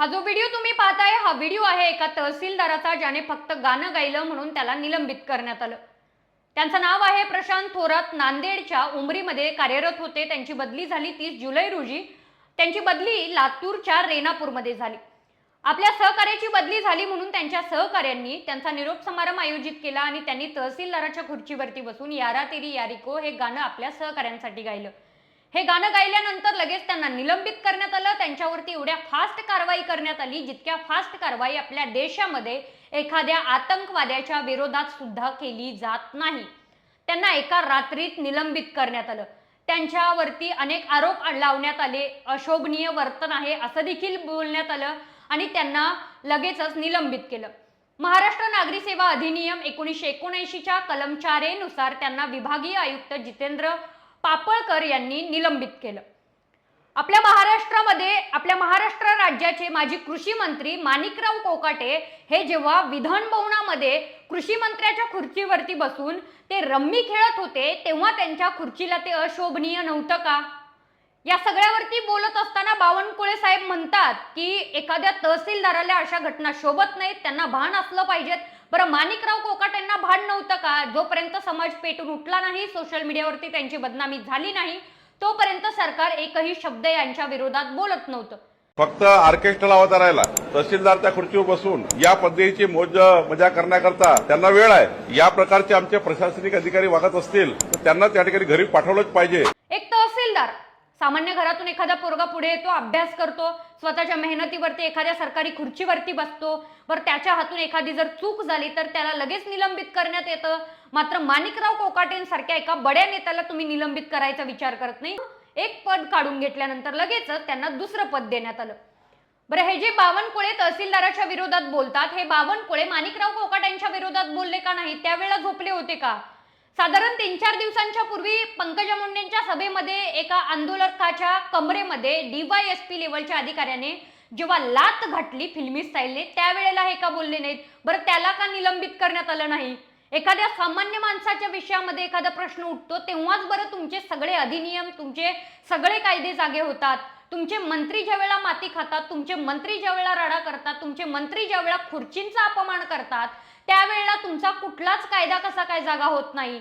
हा जो व्हिडिओ तुम्ही पाहताय हा व्हिडिओ आहे एका तहसीलदाराचा ज्याने फक्त गाणं गायलं म्हणून त्याला निलंबित करण्यात आलं. त्यांचं नाव आहे प्रशांत थोरात नांदेडच्या उमरीमध्ये कार्यरत होते. त्यांची बदली झाली तीस जुलै रोजी. त्यांची बदली लातूरच्या रेणापूरमध्ये झाली. आपल्या सहकार्याची बदली झाली म्हणून त्यांच्या सहकार्यांनी त्यांचा निरोप समारंभ आयोजित केला आणि त्यांनी तहसीलदाराच्या खुर्चीवरती बसून यारा तेरी यारिको हे गाणं आपल्या सहकाऱ्यांसाठी गायलं. हे गाणं गायल्यानंतर लगेच त्यांना निलंबित करण्यात आलं. त्यांच्यावरती एवढ्या फास्ट कारवाई करण्यात आली जितक्या फास्ट कारवाई आपल्या देशामध्ये एखाद्या आतंकवाद्याच्या विरोधात सुद्धा केली जात नाही. त्यांना एका रात्रीत निलंबित करण्यात आलं. त्यांच्यावरती अनेक आरोप लावण्यात आले. अशोभनीय वर्तन आहे असं देखील बोलण्यात आलं आणि त्यांना लगेचच निलंबित केलं. महाराष्ट्र नागरी सेवा अधिनियम एकोणीसशे एकोणऐंशीच्या कलम चारेनुसार त्यांना विभागीय आयुक्त जितेंद्र पापळकर यांनी निलंबित केलं. आपल्या महाराष्ट्रामध्ये आपल्या महाराष्ट्र राज्याचे माजी कृषी मंत्री माणिकराव कोकाटे हे जेव्हा विधान भवनामध्ये कृषी मंत्र्याच्या खुर्चीवरती बसून ते रम्मी खेळत होते तेव्हा त्यांच्या खुर्चीला ते अशोभनीय नव्हतं का? या सगळ्यावरती बोलत असताना बावनकुळे साहेब म्हणतात की एखाद्या तहसीलदाराला अशा घटना शोभत नाहीत त्यांना भान असलं पाहिजेत. बरं माणिकराव कोकाटेंना भान नव्हतं का? जोपर्यंत समाज पेटून उठला नाही सोशल मीडियावरती त्यांची बदनामी झाली नाही तोपर्यंत सरकार एकही शब्द यांच्या विरोधात बोलत नव्हतं. फक्त ऑर्केस्ट्राला अवतारायला तहसीलदारच्या खुर्चीवर बसून या पद्धतीची मोज मजा करण्याकरता त्यांना वेळ आहे. या प्रकारचे आमचे प्रशासनिक अधिकारी वागत असतील तर त्यांना त्या ठिकाणी घरी पाठवलंच पाहिजे. सामान्य घरातून एखादा पोरगा पुढे येतो अभ्यास करतो स्वतःच्या मेहनतीवरती एखाद्या सरकारी खुर्चीवरती बसतो बरं त्याच्या हातून एखादी जर चूक झाली तर त्याला लगेच निलंबित करण्यात येतं. मात्र माणिकराव कोकाटेंसारख्या एका बड्या नेत्याला तुम्ही निलंबित करायचा विचार करत नाही. एक पद काढून घेतल्यानंतर लगेच त्यांना दुसरं पद देण्यात आलं. बरं हे जे बावनकुळे तहसीलदाराच्या विरोधात बोलतात हे बावनकुळे माणिकराव कोकाटेंच्या विरोधात बोलले का नाही? त्यावेळेला झोपले होते का? साधारण तीन चार दिवसांच्या पूर्वी पंकजा मुंडेंच्या सभेमध्ये एका आंदोलकाच्या कमरेमध्ये डीवायएसपी लेवलच्या अधिकाऱ्याने जेव्हा लात घातली फिल्मी स्टाईलने त्यावेळेला हे का बोलले नाहीत? बरं त्याला का निलंबित करण्यात आलं नाही? एखाद्या सामान्य माणसाच्या विषयामध्ये एखादा प्रश्न उठतो तेव्हाच बरं तुमचे सगळे अधिनियम तुमचे सगळे कायदे जागे होतात. तुमचे मंत्री ज्या वेळेला माती खातात तुमचे मंत्री ज्या वेळेला राडा करतात तुमचे मंत्री ज्या वेळेला खुर्चींचा अपमान करतात त्यावेळेला तुमचा कुठलाच कायदा कसा काय जागा होत नाही?